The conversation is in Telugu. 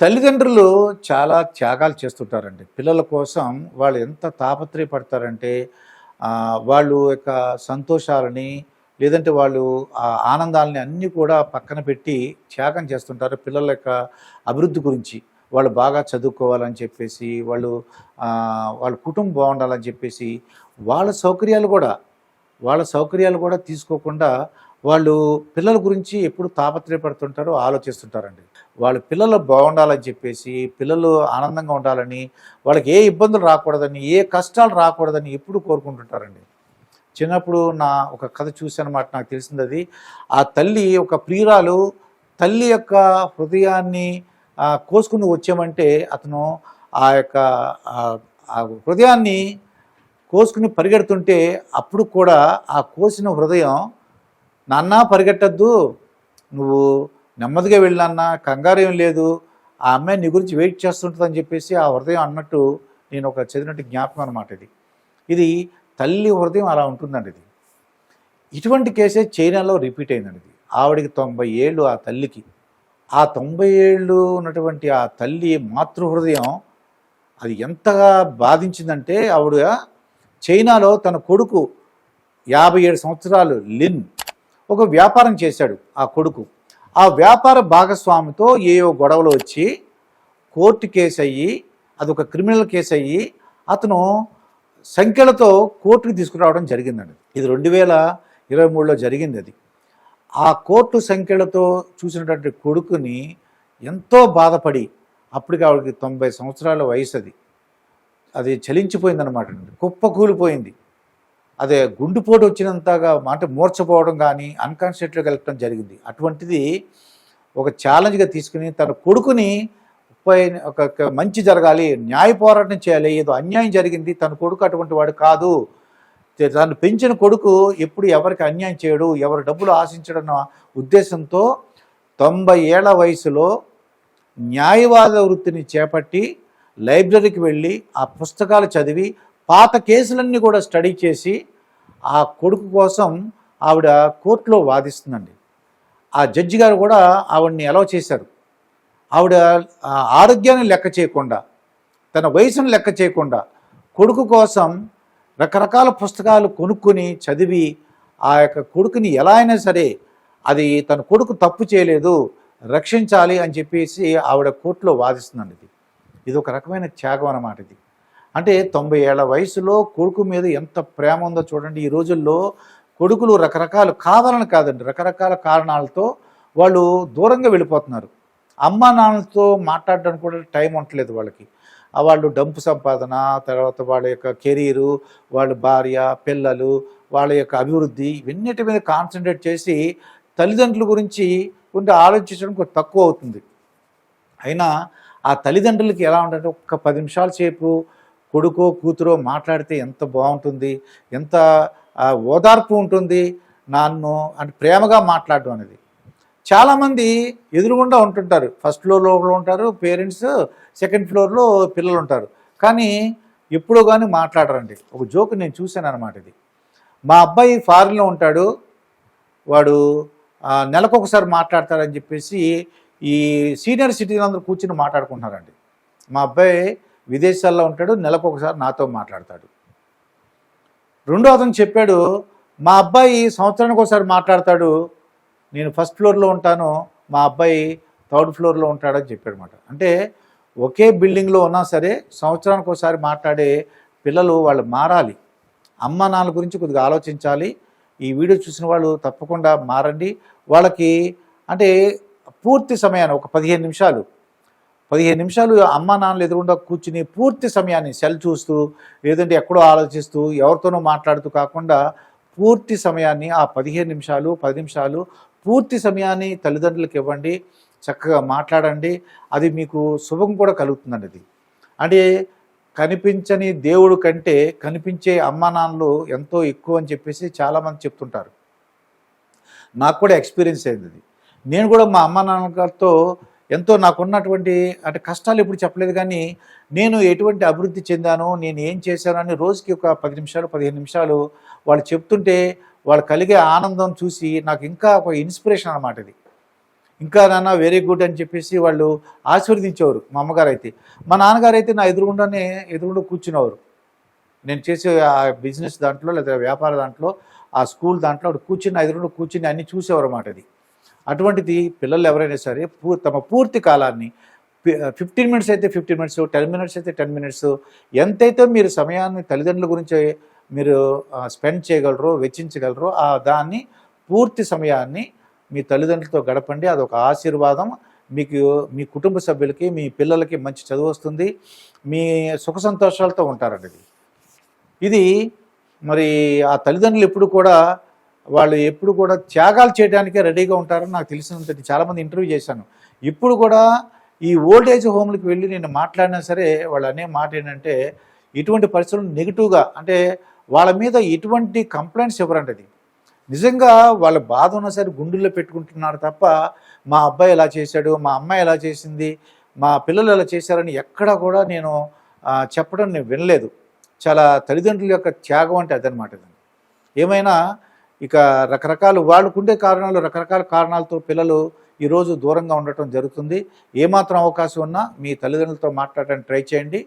తల్లిదండ్రులు చాలా త్యాగాలు చేస్తుంటారండి. పిల్లల కోసం వాళ్ళు ఎంత తాపత్రయపడతారంటే వాళ్ళు యొక్క సంతోషాలని లేదంటే వాళ్ళు ఆ ఆనందాలని అన్నీ కూడా పక్కన పెట్టి త్యాగం చేస్తుంటారు పిల్లల యొక్క అభివృద్ధి గురించి. వాళ్ళు బాగా చదువుకోవాలని చెప్పేసి వాళ్ళు వాళ్ళ కుటుంబం బాగుండాలని చెప్పేసి వాళ్ళ సౌకర్యాలు కూడా వాళ్ళ సౌకర్యాలు కూడా తీసుకోకుండా వాళ్ళు పిల్లల గురించి ఎప్పుడు తాపత్రయపడుతుంటారో ఆలోచిస్తుంటారండి. వాళ్ళ పిల్లలు బాగుండాలని చెప్పేసి పిల్లలు ఆనందంగా ఉండాలని వాళ్ళకి ఏ ఇబ్బందులు రాకూడదని ఏ కష్టాలు రాకూడదని ఎప్పుడు కోరుకుంటుంటారండి. చిన్నప్పుడు నా ఒక కథ చూసానమాట నాకు తెలిసింది అది ఆ తల్లి ఒక ప్రియురాలు తల్లి యొక్క హృదయాన్ని కోసుకుని వచ్చామంటే అతను ఆ యొక్క హృదయాన్ని కోసుకుని పరిగెడుతుంటే అప్పుడు కూడా ఆ కోసిన హృదయం నాన్న పరిగెట్టద్దు నువ్వు నెమ్మదిగా వెళ్ళన్నా కంగారు ఏం లేదు. ఆ అమ్మాయి నీ గురించి వెయిట్ చేస్తుంటుందని చెప్పేసి ఆ హృదయం అన్నట్టు నేను ఒక చదివినట్టు జ్ఞాపకం అనమాట ఇది. ఇది తల్లి హృదయం అలా ఉంటుందండి ఇది. ఇటువంటి కేసే చైనాలో రిపీట్ అయిందండి ఇది. ఆవిడికి తొంభై ఏళ్ళు ఆ తల్లికి. ఆ తొంభై ఏళ్ళు ఉన్నటువంటి ఆ తల్లి మాతృహృదయం అది ఎంతగా బాధించిందంటే ఆవిడ చైనాలో తన కొడుకు యాభై ఏడు సంవత్సరాలు లిన్ ఒక వ్యాపారం చేశాడు ఆ కొడుకు. ఆ వ్యాపార భాగస్వామితో ఏవో గొడవలు వచ్చి కోర్టు కేసు అయ్యి అదొక క్రిమినల్ కేసు అయ్యి అతను సంఖ్యలతో కోర్టుకి తీసుకురావడం జరిగిందండి. ఇది రెండు వేల ఇరవై మూడులో జరిగింది అది. ఆ కోర్టు సంఖ్యలతో చూసినటువంటి కొడుకుని ఎంతో బాధపడి అప్పటికి ఆవిడకి తొంభై సంవత్సరాల వయసు అది అది చలించిపోయిందనమాట కుప్ప కూలిపోయింది అదే గుండెపోటు వచ్చినంతగా అంటే మూర్చపోవడం కానీ అన్కాన్షియస్లోకి వెళ్ళటం జరిగింది. అటువంటిది ఒక ఛాలెంజ్గా తీసుకుని తన కొడుకుని పై- ఒక మంచి జరగాలి న్యాయ పోరాటం చేయాలి ఏదో అన్యాయం జరిగింది తన కొడుకు అటువంటి వాడు కాదు. తను పెంచిన కొడుకు ఎప్పుడు ఎవరికి అన్యాయం చేయడు ఎవరి డబ్బులు ఆశించడన్న ఉద్దేశంతో తొంభై ఏళ్ళ వయసులో న్యాయవాద వృత్తిని చేపట్టి లైబ్రరీకి వెళ్ళి ఆ పుస్తకాలు చదివి పాత కేసులన్నీ కూడా స్టడీ చేసి ఆ కొడుకు కోసం ఆవిడ కోర్టులో వాదిస్తుందండి. ఆ జడ్జి గారు కూడా ఆవిడని అలౌ చేశారు. ఆవిడ ఆరోగ్యాన్ని లెక్క చేయకుండా తన వయసును లెక్క చేయకుండా కొడుకు కోసం రకరకాల పుస్తకాలు కొనుక్కొని చదివి ఆ యొక్క కొడుకుని ఎలా అయినా సరే అది తన కొడుకు తప్పు చేయలేదు రక్షించాలి అని చెప్పేసి ఆవిడ కోర్టులో వాదిస్తుందండి ఇది. ఇది ఒక రకమైన త్యాగం అన్నమాట ఇది. అంటే తొంభై ఏళ్ళ వయసులో కొడుకు మీద ఎంత ప్రేమ ఉందో చూడండి. ఈ రోజుల్లో కొడుకులు రకరకాల కావాలని కాదండి. రకరకాల కారణాలతో వాళ్ళు దూరంగా వెళ్ళిపోతున్నారు. అమ్మా నాన్నలతో మాట్లాడడానికి కూడా టైం ఉండలేదు వాళ్ళకి. వాళ్ళు డంపు సంపాదన తర్వాత వాళ్ళ యొక్క కెరీరు వాళ్ళ భార్య పిల్లలు వాళ్ళ యొక్క అభివృద్ధి ఇవన్నిటి మీద కాన్సన్ట్రేట్ చేసి తల్లిదండ్రుల గురించి కొంచెం ఆలోచించడం కొంచెం తక్కువ అవుతుంది. అయినా ఆ తల్లిదండ్రులకి ఎలా ఉండాలంటే ఒక్క పది నిమిషాల సేపు కొడుకో కూతురో మాట్లాడితే ఎంత బాగుంటుంది ఎంత ఓదార్పు ఉంటుంది నన్ను అంటే ప్రేమగా మాట్లాడడం అనేది. చాలామంది ఎదురుగుండా ఉంటుంటారు. ఫస్ట్ ఫ్లోర్లో ఉంటారు పేరెంట్స్ సెకండ్ ఫ్లోర్లో పిల్లలు ఉంటారు. కానీ ఎప్పుడో కానీ మాట్లాడరండి. ఒక జోక్ నేను చూశాను అనమాట ఇది. మా అబ్బాయి ఫారిన్లో ఉంటాడు. వాడు నెలకొకసారి నెలకు ఒకసారి మాట్లాడతాడని చెప్పేసి ఈ సీనియర్ సిటిజన్ అందరూ కూర్చుని మాట్లాడుకుంటున్నారండి. మా అబ్బాయి విదేశాల్లో ఉంటాడు నెలకు ఒకసారి నాతో మాట్లాడతాడు. రెండో అతను చెప్పాడు మా అబ్బాయి సంవత్సరానికి ఒకసారి మాట్లాడతాడు నేను ఫస్ట్ ఫ్లోర్లో ఉంటాను మా అబ్బాయి థర్డ్ ఫ్లోర్లో ఉంటాడని చెప్పాడు అనమాట అంటే ఒకే బిల్డింగ్లో ఉన్నా సరే సంవత్సరానికి ఒకసారి మాట్లాడే పిల్లలు వాళ్ళు మారాలి. అమ్మ నాన్న గురించి కొద్దిగా ఆలోచించాలి. ఈ వీడియో చూసిన వాళ్ళు తప్పకుండా మారండి. వాళ్ళకి అంటే పూర్తి సమయాన్ని ఒక పదిహేను నిమిషాలు పదిహేను నిమిషాలు అమ్మ నాన్నలు ఎదురుకుండా కూర్చుని పూర్తి సమయాన్ని సెల్ చూస్తూ లేదంటే ఎక్కడో ఆలోచిస్తూ ఎవరితోనో మాట్లాడుతూ కాకుండా పూర్తి సమయాన్ని ఆ పదిహేను నిమిషాలు పది నిమిషాలు పూర్తి సమయాన్ని తల్లిదండ్రులకు ఇవ్వండి చక్కగా మాట్లాడండి. అది మీకు శుభం కూడా కలుగుతుందండి అది. అంటే కనిపించని దేవుడు కంటే కనిపించే అమ్మా నాన్నలు ఎంతో ఎక్కువ అని చెప్పేసి చాలామంది చెప్తుంటారు. నాకు కూడా ఎక్స్పీరియన్స్ అయింది అది. నేను కూడా మా అమ్మ నాన్నగారితో ఎంతో నాకున్నటువంటి అంటే కష్టాలు ఎప్పుడు చెప్పలేదు కానీ నేను ఎటువంటి అభివృద్ధి చెందాను నేను ఏం చేశాను అని రోజుకి ఒక పది నిమిషాలు పదిహేను నిమిషాలు వాళ్ళు చెప్తుంటే వాళ్ళు కలిగే ఆనందం చూసి నాకు ఇంకా ఒక ఇన్స్పిరేషన్ అనమాట ఇది. ఇంకా నాన్న వెరీ గుడ్ అని చెప్పేసి వాళ్ళు ఆశీర్వదించేవారు మా అమ్మగారు అయితే మా నాన్నగారు అయితే నా ఎదురుగుండానే ఎదురుగుండా కూర్చునేవారు. నేను చేసే ఆ బిజినెస్ దాంట్లో లేదా వ్యాపార దాంట్లో ఆ స్కూల్ దాంట్లో కూర్చుని నా ఎదురుగుండా కూర్చుని అన్ని చూసేవారు అన్నమాట అది. అటువంటిది పిల్లలు ఎవరైనా సరే తమ పూర్తి కాలాన్ని ఫిఫ్టీన్ మినిట్స్ అయితే ఫిఫ్టీన్ మినిట్స్ టెన్ మినిట్స్ అయితే టెన్ మినిట్స్ ఎంతైతే మీరు సమయాన్ని తల్లిదండ్రుల గురించి మీరు స్పెండ్ చేయగలరో వెచ్చించగలరో ఆ దాన్ని పూర్తి సమయాన్ని మీ తల్లిదండ్రులతో గడపండి. అదొక ఆశీర్వాదం. మీకు మీ కుటుంబ సభ్యులకి మీ పిల్లలకి మంచి చదువు వస్తుంది. మీ సుఖ సంతోషాలతో ఉంటారండి ఇది మరి ఆ తల్లిదండ్రులు ఎప్పుడు కూడా వాళ్ళు ఎప్పుడు కూడా త్యాగాలు చేయడానికే రెడీగా ఉంటారని నాకు తెలిసినంత చాలామంది ఇంటర్వ్యూ చేశాను. ఇప్పుడు కూడా ఈ ఓల్డ్ ఏజ్ హోమ్లకు వెళ్ళి నేను మాట్లాడినా సరే వాళ్ళు అనే మాట ఏంటంటే ఇటువంటి పరిస్థితులు నెగిటివ్గా అంటే వాళ్ళ మీద ఎటువంటి కంప్లైంట్స్ ఇవ్వరండి అది? నిజంగా వాళ్ళ బాధ ఉన్నా సరే గుండెల్లో పెట్టుకుంటున్నారు తప్ప మా అబ్బాయి ఎలా చేశాడు మా అమ్మాయి ఎలా చేసింది మా పిల్లలు ఎలా చేశారని ఎక్కడా కూడా నేను చెప్పడం నేను వినలేదు. చాలా తల్లిదండ్రుల యొక్క త్యాగం అంటే అదనమాట ఏమైనా ఇక రకరకాలు వాళ్ళకుండే కారణాలు రకరకాల కారణాలతో పిల్లలు ఈరోజు దూరంగా ఉండటం జరుగుతుంది. ఏమాత్రం అవకాశం ఉన్నా మీ తల్లిదండ్రులతో మాట్లాడడానికి ట్రై చేయండి.